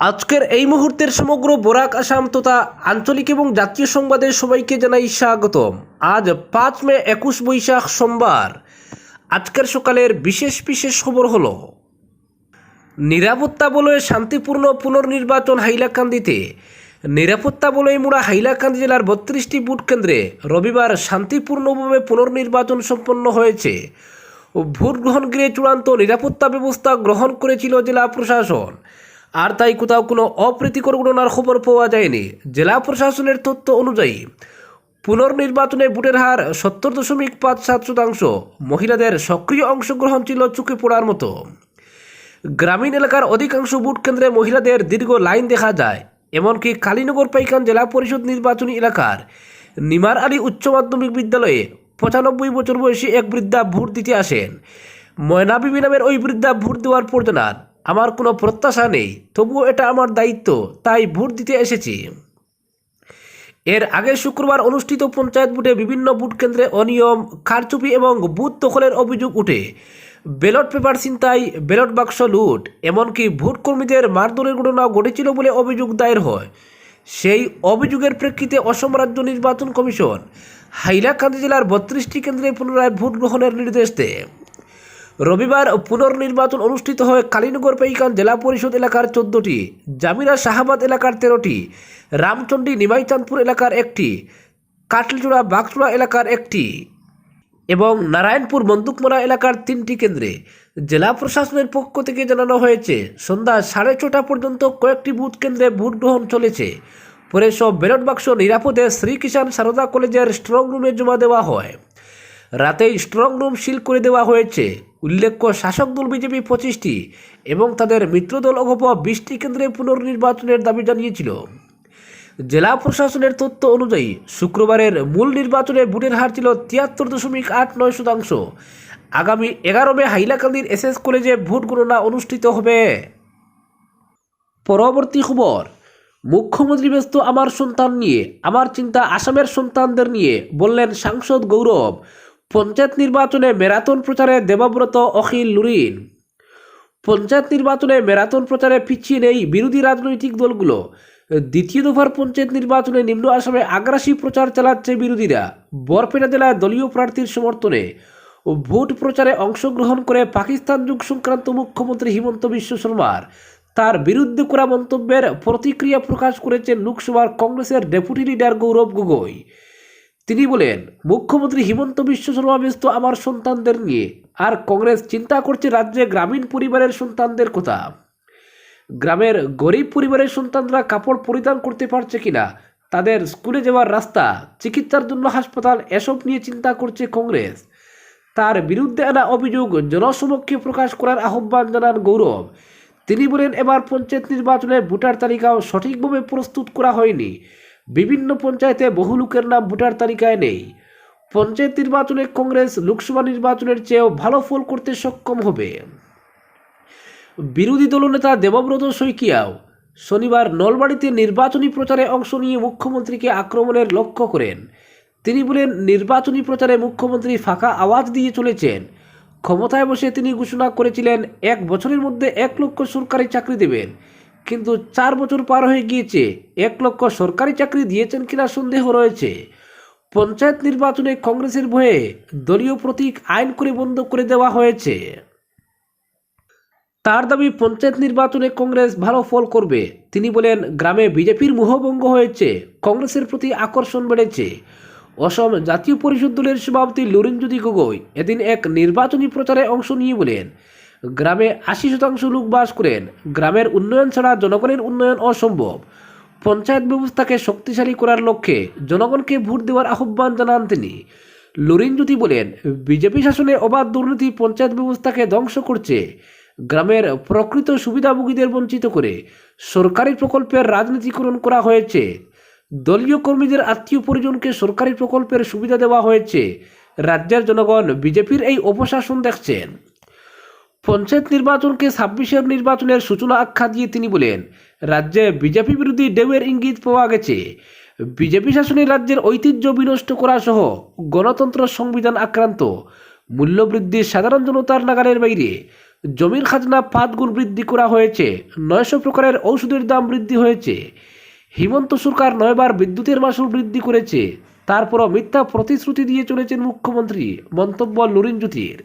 আজকের এই মুহূর্তের সমগ্র বরাক, আসাম তথা আঞ্চলিক এবং জাতীয় সংবাদের সবাইকে জানাই স্বাগতম। আজ পাঁচ মে একুশ বৈশাখ সোমবার। আজকের সকালের বিশেষ বিশেষ খবর হলো নিরাপত্তা বলয়ে শান্তিপূর্ণ পুনর্নির্বাচন হাইলাকান্দিতে। নিরাপত্তা বলয়ে মোড়া হাইলাকান্দি জেলার বত্রিশটি বুথ কেন্দ্রে রবিবার শান্তিপূর্ণভাবে পুনর্নির্বাচন সম্পন্ন হয়েছে। ভোট গ্রহণ গৃহে চূড়ান্ত নিরাপত্তা ব্যবস্থা গ্রহণ করেছিল জেলা প্রশাসন। আর তাই কোথাও কোনো অপ্রীতিকর ঘটনার খবর পাওয়া যায়নি। জেলা প্রশাসনের তথ্য অনুযায়ী, পুনর্নির্বাচনে ভোটের হার সত্তর দশমিক পাঁচ সাত শতাংশ। মহিলাদের সক্রিয় অংশগ্রহণ ছিল চোখে পড়ার মতো। গ্রামীণ এলাকার অধিকাংশ ভোট কেন্দ্রে মহিলাদের দীর্ঘ লাইন দেখা যায়, এমনকি কালীনগর পাইকান জেলা পরিষদ নির্বাচনী এলাকার নিমার আলী উচ্চ মাধ্যমিক বিদ্যালয়ে পঁচানব্বই বছর বয়সী এক বৃদ্ধা ভোট দিতে আসেন। ময়না বিবি নামের ওই বৃদ্ধা ভোট দেওয়ার পর আমার কোনো প্রত্যাশা নেই, তবুও এটা আমার দায়িত্ব, তাই ভোট দিতে এসেছি। এর আগে শুক্রবার অনুষ্ঠিত পঞ্চায়েত ভোটে বিভিন্ন ভোট কেন্দ্রে অনিয়ম খারচুপি এবং বুথ দখলের অভিযোগ উঠে। ব্যালট পেপার ছিনতাই, ব্যালট বাক্স লুট, এমনকি ভোট কর্মীদের মারধরের ঘটনা ঘটেছিল বলে অভিযোগ দায়ের হয়। সেই অভিযোগের প্রেক্ষিতে অসম রাজ্য নির্বাচন কমিশন হাইলাকান্দি জেলার বত্রিশটি কেন্দ্রে পুনরায় ভোট গ্রহণের নির্দেশ দেয়। রবিবার পুনর্নির্বাচন অনুষ্ঠিত হয় কালীনগর পেইকান জেলা পরিষদ এলাকার চোদ্দটি, জামিরা শাহাবাদ এলাকার তেরোটি, রামচন্ডী নিমাইচাঁদপুর এলাকার একটি, কাটলচূড়া বাগচূড়া এলাকার একটি এবং নারায়ণপুর বন্দুকমোড়া এলাকার তিনটি কেন্দ্রে। জেলা প্রশাসনের পক্ষ থেকে জানানো হয়েছে, সন্ধ্যা সাড়ে ছটা পর্যন্ত কয়েকটি বুথ কেন্দ্রে ভোট গ্রহণ চলেছে। পরে সব ব্যালট বাক্স নিরাপদে শ্রীকিষাণ সারদা কলেজের স্ট্রং রুমে জমা দেওয়া হয়। রাতেই স্ট্রং রুম সিল করে দেওয়া হয়েছে। উল্লেখ্য, শাসক দল বিজেপি পঁচিশটি এবং তাদের মিত্রদল অগপ বিশটি কেন্দ্রে পুনর্নির্বাচনের দাবি জানিয়েছিল। জেলা প্রশাসনের তথ্য অনুযায়ী, শুক্রবারের মূল নির্বাচনে ভোটের হার ছিল তিয়াত্তর দশমিক আট নয় শতাংশ। আগামী এগারো মে হাইলাকান্দির এস এস কলেজে ভোট গণনা অনুষ্ঠিত হবে। পরবর্তী খবর, মুখ্যমন্ত্রী ব্যস্ত আমার সন্তান নিয়ে, আমার চিন্তা আসামের সন্তানদের নিয়ে বললেন সাংসদ গৌরব। পঞ্চায়েত নির্বাচনে ম্যারাথন প্রচারে দেবব্রত অখিল লুরিন পঞ্চায়েত নির্বাচনে ম্যারাথন প্রচারে পিছিয়ে নেই বিরোধী রাজনৈতিক দলগুলো। দ্বিতীয় দফার পঞ্চায়েত নির্বাচনে নিম্ন আসামে আগ্রাসী প্রচার চালাচ্ছে বিরোধীরা। বরপেটা জেলায় দলীয় প্রার্থীর সমর্থনে ভোট প্রচারে অংশগ্রহণ করে পাকিস্তান যুগ সংক্রান্ত মুখ্যমন্ত্রী হিমন্ত বিশ্ব শর্মার। তার বিরুদ্ধে করা মন্তব্যের প্রতিক্রিয়া প্রকাশ করেছেন লোকসভার কংগ্রেসের ডেপুটি লিডার গৌরব গগৈ। তিনি বলেন, মুখ্যমন্ত্রী হিমন্ত বিশ্ব শর্মা ব্যস্ত আমার সন্তানদের নিয়ে। আর কংগ্রেস চিন্তা করছে রাজ্যে গ্রামীণ পরিবারের সন্তানদের কথা। গ্রামের গরিব পরিবারের সন্তানরা কাপড় পরিধান করতে পারছে কিনা? তাদের স্কুলে যাওয়ার রাস্তা, চিকিৎসার জন্য হাসপাতাল, এসব নিয়ে চিন্তা করছে কংগ্রেস। তার বিরুদ্ধে আনা অভিযোগ জনসমক্ষে প্রকাশ করার আহ্বান জানান গৌরব। তিনি বলেন, এবার পঞ্চায়েত নির্বাচনে ভোটার তালিকাও সঠিকভাবে প্রস্তুত করা হয়নি। বিভিন্ন পঞ্চায়েতে বহু লোকের নাম ভোটার তালিকায় নেই। পঞ্চায়েত নির্বাচনে কংগ্রেস লোকসভা নির্বাচনের চেয়েও ভালো ফল করতে সক্ষম হবে। বিরোধী দলনেতা দেবব্রত শইকিয়াও শনিবার নলবাড়িতে নির্বাচনী প্রচারে অংশ নিয়ে মুখ্যমন্ত্রীকে আক্রমণের লক্ষ্য করেন। তিনি বলেন, নির্বাচনী প্রচারে মুখ্যমন্ত্রী ফাঁকা আওয়াজ দিয়ে চলেছেন। ক্ষমতায় বসে তিনি ঘোষণা করেছিলেন, এক বছরের মধ্যে এক লক্ষ সরকারি চাকরি দেবেন। কিন্তু চার বছর পার হয়ে গিয়েছে। এক লক্ষ সরকারি চাকরি দিয়েছেন কিনা সন্দেহ রয়েছে। পঞ্চায়েত নির্বাচনে কংগ্রেসের ভয়ে দলীয় প্রতীক আইন করে বন্ধ করে দেওয়া হয়েছে। তার দাবি, পঞ্চায়েত নির্বাচনে কংগ্রেস ভালো ফল করবে। তিনি বলেন, গ্রামে বিজেপির মোহভঙ্গ হয়েছে, কংগ্রেসের প্রতি আকর্ষণ বেড়েছে। অসম জাতীয় পরিষদ দলের সভাপতি লুরিনজ্যোতি গগৈ এদিন এক নির্বাচনী প্রচারে অংশ নিয়ে বলেন গ্রামে আশি শতাংশ লোক বাস করেন। গ্রামের উন্নয়ন ছাড়া জনগণের উন্নয়ন অসম্ভব। পঞ্চায়েত ব্যবস্থাকে শক্তিশালী করার লক্ষ্যে জনগণকে ভোট দেওয়ার আহ্বান জানান তিনি। লরিন জ্যোতি বলেন, বিজেপি শাসনে অবাধ দুর্নীতি পঞ্চায়েত ব্যবস্থাকে ধ্বংস করছে। গ্রামের প্রকৃত সুবিধাভোগীদের বঞ্চিত করে সরকারি প্রকল্পের রাজনীতিকরণ করা হয়েছে। দলীয় কর্মীদের আত্মীয় পরিজনকে সরকারি প্রকল্পের সুবিধা দেওয়া হয়েছে। রাজ্যের জনগণ বিজেপির এই অপশাসন দেখছেন। পঞ্চায়েত নির্বাচনকে ছাব্বিশের নির্বাচনের সূচনা আখ্যা দিয়ে তিনি বলেন, রাজ্যে বিজেপি বিরোধী ঢেউয়ের ইঙ্গিত পাওয়া গেছে। বিজেপি শাসনে রাজ্যের ঐতিহ্য বিনষ্ট করা সহ গণতন্ত্র সংবিধান আক্রান্ত। মূল্যবৃদ্ধি সাধারণ জনতার নাগালের বাইরে। জমির খাজনা পাঁচ গুণ বৃদ্ধি করা হয়েছে। নয়শো প্রকারের ঔষধের দাম বৃদ্ধি হয়েছে। হিমন্ত সরকার নয়বার বিদ্যুতের মাসুল বৃদ্ধি করেছে। তারপরও মিথ্যা প্রতিশ্রুতি দিয়ে চলেছেন মুখ্যমন্ত্রী। মন্তব্য নুরিন জ্যোতির।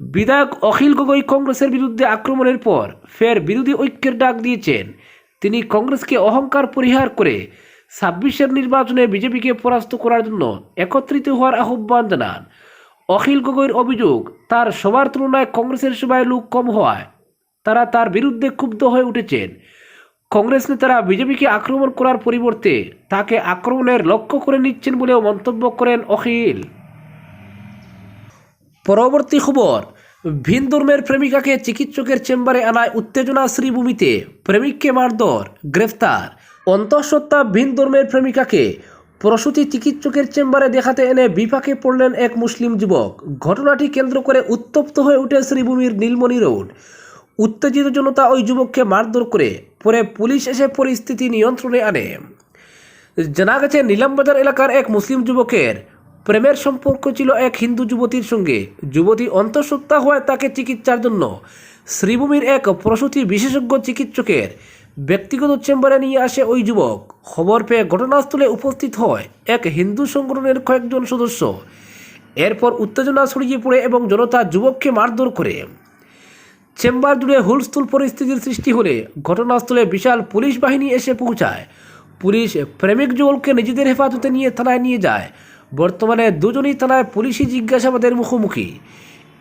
বিধায়ক অখিল গগৈ কংগ্রেসের বিরুদ্ধে আক্রমণের পর ফের বিরোধী ঐক্যের ডাক দিয়েছেন। তিনি কংগ্রেসকে অহংকার পরিহার করে ছাব্বিশের নির্বাচনে বিজেপিকে পরাস্ত করার জন্য একত্রিত হওয়ার আহ্বান জানান। অখিল গগৈর অভিযোগ, তার সবার তুলনায় কংগ্রেসের সভায় লোক কম হওয়ায় তারা তার বিরুদ্ধে ক্ষুব্ধ হয়ে উঠেছেন। কংগ্রেস নেতারা বিজেপিকে আক্রমণ করার পরিবর্তে তাকে আক্রমণের লক্ষ্য করে নিচ্ছেন বলেও মন্তব্য করেন অখিল। পরবর্তী খবর, ভিন ধর্মের প্রেমিকাকে চিকিৎসকের চেম্বারে আনায় উত্তেজনা শ্রীভূমিতে, প্রেমিককে মারধর, গ্রেফতার। অন্তঃসত্ত্বা ভিন ধর্মের প্রেমিকাকে প্রসূতি চিকিৎসকের চেম্বারে দেখাতে এনে বিপাকে পড়লেন এক মুসলিম যুবক। ঘটনাটি কেন্দ্র করে উত্তপ্ত হয়ে উঠে শ্রীভূমির নীলমণি রোড। উত্তেজিত জনতা ওই যুবককে মারধর করে পরে পুলিশ এসে পরিস্থিতি নিয়ন্ত্রণে আনে। জানা গেছে, নিলামবাজার এলাকার এক মুসলিম যুবকের প্রেমের সম্পর্ক ছিল এক হিন্দু যুবতীর সঙ্গে। যুবতী অন্তঃসত্ত্বা হওয়ায় তাকে চিকিৎসার জন্য শ্রীভূমির এক প্রসূতি বিশেষজ্ঞ চিকিৎসকের ব্যক্তিগত চেম্বারে নিয়ে আসে ওই যুবক। খবর পেয়ে ঘটনাস্থলে উপস্থিত হয় এক হিন্দু সংগঠনের কয়েকজন সদস্য। এরপর উত্তেজনা ছড়িয়ে পড়ে এবং জনতা যুবককে মারধর করে। চেম্বার জুড়ে হুলস্থুল পরিস্থিতির সৃষ্টি হলে ঘটনাস্থলে বিশাল পুলিশ বাহিনী এসে পৌঁছায়। পুলিশ প্রেমিক যুগলকে নিজেদের হেফাজতে নিয়ে থানায় নিয়ে যায়। বর্তমানে দুজনই থানায় পুলিশি জিজ্ঞাসাবাদের মুখোমুখি।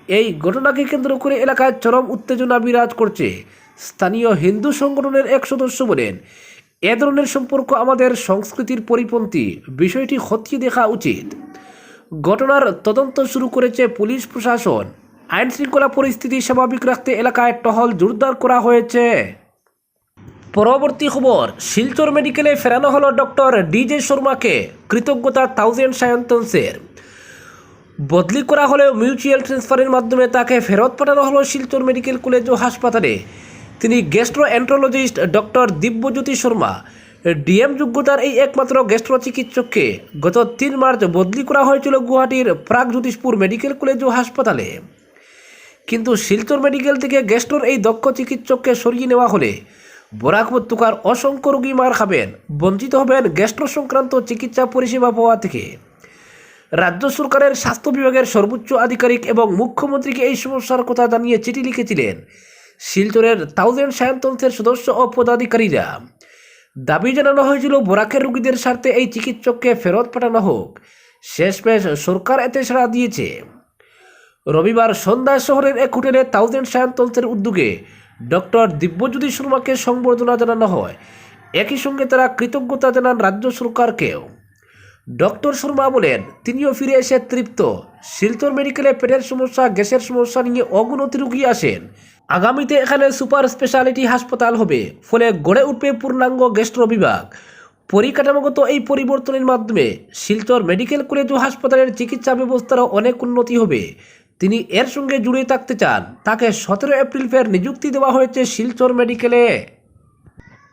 এই ঘটনাকে কেন্দ্র করে এলাকায় চরম উত্তেজনা বিরাজ করছে। স্থানীয় হিন্দু সংগঠনের এক সদস্য বলেন, এ ধরনের সম্পর্ক আমাদের সংস্কৃতির পরিপন্থী। বিষয়টি খতিয়ে দেখা উচিত। ঘটনার তদন্ত শুরু করেছে পুলিশ প্রশাসন। আইন শৃঙ্খলা পরিস্থিতি স্বাভাবিক রাখতে এলাকায় টহল জোরদার করা হয়েছে। পরবর্তী খবর, শিলচর মেডিকেলে ফেরানো হলো ডক্টর ডিজে শর্মাকে, কৃতজ্ঞতা থাউজেন্ড সায়ন্তন্সের। বদলি করা হলেও মিউচুয়াল ট্রান্সফারের মাধ্যমে তাকে ফেরত পাঠানো হলো শিলচর মেডিকেল কলেজ ও হাসপাতালে। তিনি gastroenterologist doctor Dibyajyoti Sharma, DM যোগ্যতার এই একমাত্র গ্যাস্ট্রো চিকিৎসককে গত তিন মার্চ বদলি করা হয়েছিল গুয়াহাটির প্রাগজ্যোতিষপুর মেডিকেল কলেজ ও হাসপাতালে। কিন্তু শিলচর মেডিকেল থেকে গ্যাস্ট্রোর এই দক্ষ চিকিৎসককে সরিয়ে নেওয়া হলে বরাক উপত্যকার অসংখ্য রোগী মার খাবেন। বঞ্চিত হবেন গ্যাস্ট্রো সংক্রান্ত চিকিৎসা পরিষেবা পাওয়া থেকে। রাজ্য সরকারের স্বাস্থ্য বিভাগের সর্বোচ্চ আধিকারিক এবং মুখ্যমন্ত্রীকে এই সমস্যার কথা জানিয়ে চিঠি লিখেছিলেন। শিলচরের থাউজেন্ড সায়ন্তন্সের সদস্য ও পদাধিকারীরা। দাবি জানানো হয়েছিল, বরাকের রোগীদের স্বার্থে এই চিকিৎসককে ফেরত পাঠানো হোক। শেষমেশ সরকার এতে সাড়া দিয়েছে। রবিবার সন্ধ্যায় শহরের এক হোটেলে থাউজেন্ড সায়ন্তন্সের উদ্যোগে ডক্টর দিব্যজ্যোতি শর্মাকে সংবর্ধনা জানানো হয়। একই সঙ্গে তারা কৃতজ্ঞতা জানান রাজ্য সরকারকেও। ডক্টর শর্মা বলেন, তিনিও ফিরে এসে তৃপ্ত। শিলচর মেডিকেলে পেটের সমস্যা, গ্যাসের সমস্যা নিয়ে অগুণতি রুগী আসেন। আগামীতে এখানে সুপার স্পেশালিটি হাসপাতাল হবে, ফলে গড়ে উঠবে পূর্ণাঙ্গ গ্যাস্ট্রো বিভাগ। পরিকাঠামোগত এই পরিবর্তনের মাধ্যমে শিলচর মেডিকেল কলেজ ও হাসপাতালের চিকিৎসা ব্যবস্থারও অনেক উন্নতি হবে। তিনি এর সঙ্গে জুড়ে থাকতে চান। তাকে সতেরো এপ্রিল ফের নিযুক্তি দেওয়া হয়েছে শিলচর মেডিকেলে।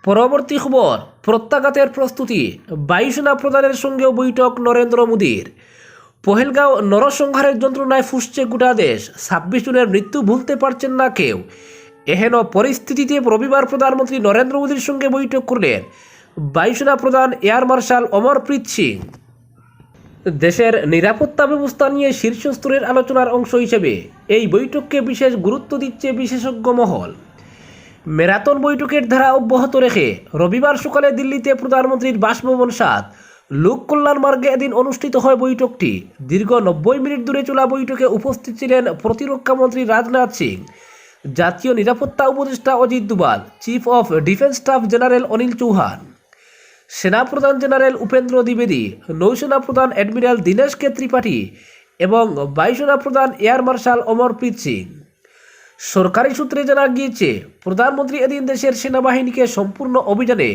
পরবর্তী খবর, প্রত্যাঘাতের প্রস্তুতি, বায়ুসেনা প্রধানের সঙ্গেও বৈঠক নরেন্দ্র মোদীর। পহেলগাঁও নরসংহারের যন্ত্রণায় ফুসছে গোটা দেশ। ছাব্বিশ জনের মৃত্যু ভুলতে পারছেন না কেউ। এহেন পরিস্থিতিতে রবিবার প্রধানমন্ত্রী নরেন্দ্র মোদীর সঙ্গে বৈঠক করলেন। বায়ুসেনা প্রধান এয়ার মার্শাল অমরপ্রীত সিং। দেশের নিরাপত্তা ব্যবস্থা নিয়ে শীর্ষস্তরের আলোচনার অংশ হিসেবে এই বৈঠককে বিশেষ গুরুত্ব দিচ্ছে বিশেষজ্ঞ মহল। ম্যারাথন বৈঠকের ধারা অব্যাহত রেখে রবিবার সকালে দিল্লিতে প্রধানমন্ত্রীর বাসভবন সাত লোক কল্যাণ মার্গে এদিন অনুষ্ঠিত হয় বৈঠকটি। দীর্ঘ নব্বই মিনিট দূরে চলা বৈঠকে উপস্থিত ছিলেন প্রতিরক্ষা মন্ত্রী রাজনাথ সিং, জাতীয় নিরাপত্তা উপদেষ্টা Ajit Doval, chief of defence staff general Anil Chauhan. সেনাপ্রধান জেনারেল উপেন্দ্র দ্বিবেদী নৌসেনা প্রধান অ্যাডমিরাল দীনেশ কে ত্রিপাঠী এবং বায়ুসেনা প্রধান এয়ার মার্শাল অমরপ্রীত সিং। সরকারি সূত্রে জানা গিয়েছে, প্রধানমন্ত্রী এদিন দেশের সেনাবাহিনীকে সম্পূর্ণ অভিযানে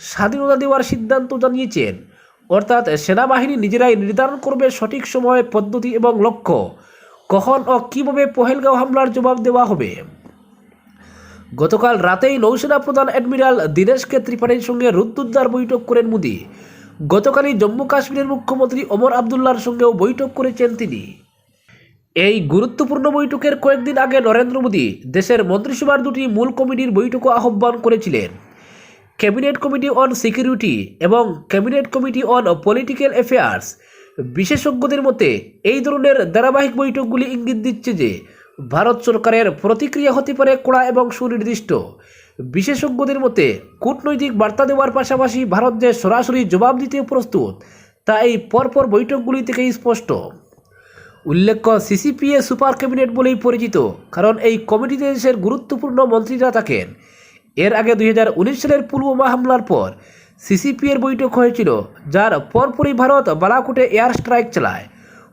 স্বাধীনতা দেওয়ার সিদ্ধান্ত জানিয়েছেন। অর্থাৎ সেনাবাহিনী নিজেরাই নির্ধারণ করবে সঠিক সময়, পদ্ধতি এবং লক্ষ্য। কখন ও কীভাবে পহেলগাঁও হামলার জবাব দেওয়া হবে? গতকাল রাতেই নৌসেনা প্রধান অ্যাডমিরাল দীনেশ কে ত্রিপাঠীর সঙ্গে রুদ্ধুদ্দার বৈঠক করেন মোদী। গতকালই জম্মু কাশ্মীরের মুখ্যমন্ত্রী ওমর আবদুল্লার সঙ্গেও বৈঠক করেছেন তিনি। এই গুরুত্বপূর্ণ বৈঠকের কয়েকদিন আগে নরেন্দ্র মোদী দেশের মন্ত্রিসভার দুটি মূল কমিটির বৈঠকও আহ্বান করেছিলেন। ক্যাবিনেট কমিটি অন সিকিউরিটি এবং cabinet committee on political affairs. বিশেষজ্ঞদের মতে, এই ধরনের ধারাবাহিক বৈঠকগুলি ইঙ্গিত দিচ্ছে যে ভারত সরকারের প্রতিক্রিয়া হতে পারে কড়া এবং সুনির্দিষ্ট। বিশেষজ্ঞদের মতে, কূটনৈতিক বার্তা দেওয়ার পাশাপাশি ভারত যে সরাসরি জবাব দিতে প্রস্তুত, তা এই পরপর বৈঠকগুলি থেকেই স্পষ্ট। উল্লেখ্য, সিসিপিএ সুপার ক্যাবিনেট বলেই পরিচিত, কারণ এই কমিটিতে দেশের গুরুত্বপূর্ণ মন্ত্রীরা থাকেন। এর আগে দুই হাজার উনিশ সালের পুলওয়ামা হামলার পর সিসিপিএর বৈঠক হয়েছিল, যার পরপরই ভারত বালাকোটে এয়ার স্ট্রাইক চালায়।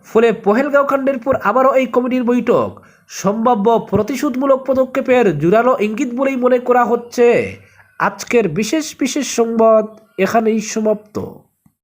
ফলে পহেলগাঁও কাণ্ডের পর আবারও এই কমিটির বৈঠক। সম্ভাব্য প্রতিশোধমূলক পদক্ষেপের জোরালো ইঙ্গিত বলেই মনে করা হচ্ছে। আজকের বিশেষ বিশেষ সংবাদ এখানেই সমাপ্ত।